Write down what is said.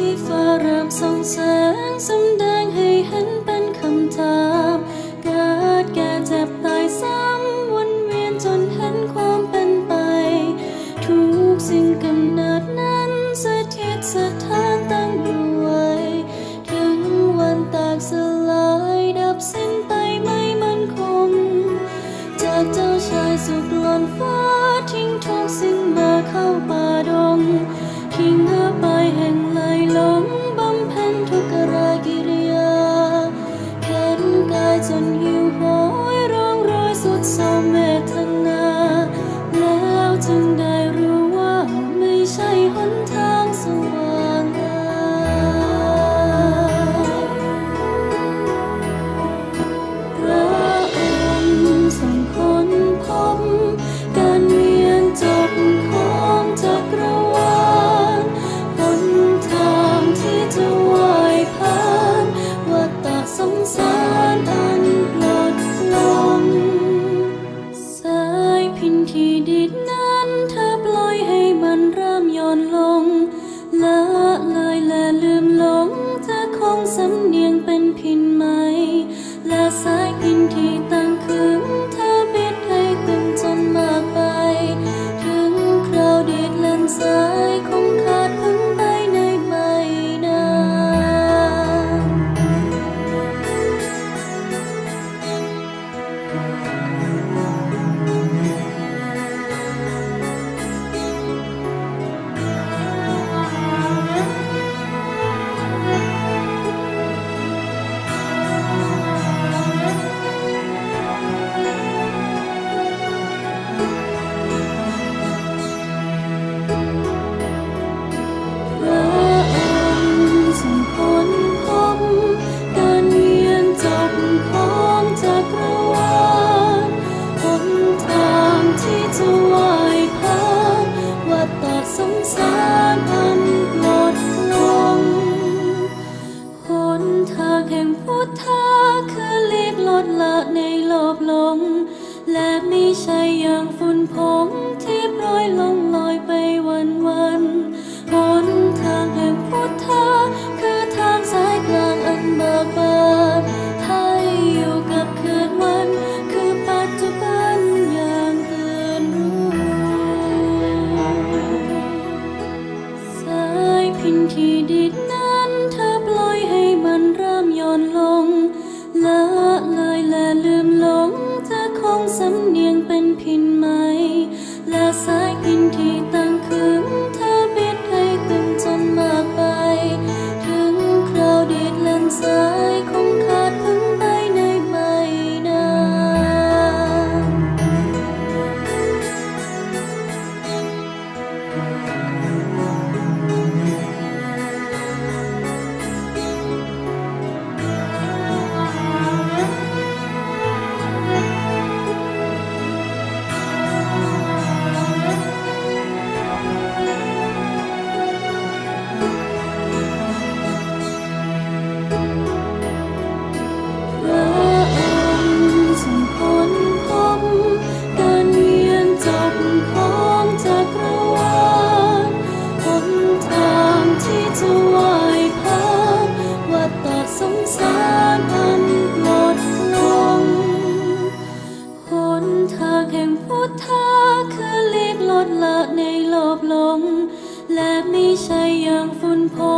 ที่ฟ้ารามส่องแสงสำแดงให้เห็นเป็นคำถามเกิดแก่เจ็บตายซ้ำวนเวียนจนเห็นความเป็นไป ทุกสิ่งกำเนิดนั้นสถิตสถานตั้งอยู่ไว้ถึงวันแตกสลายดับสิ้นไปไม่มั่นคง จากเจ้าชายสุดลอนฟ้า 真的在 Paul.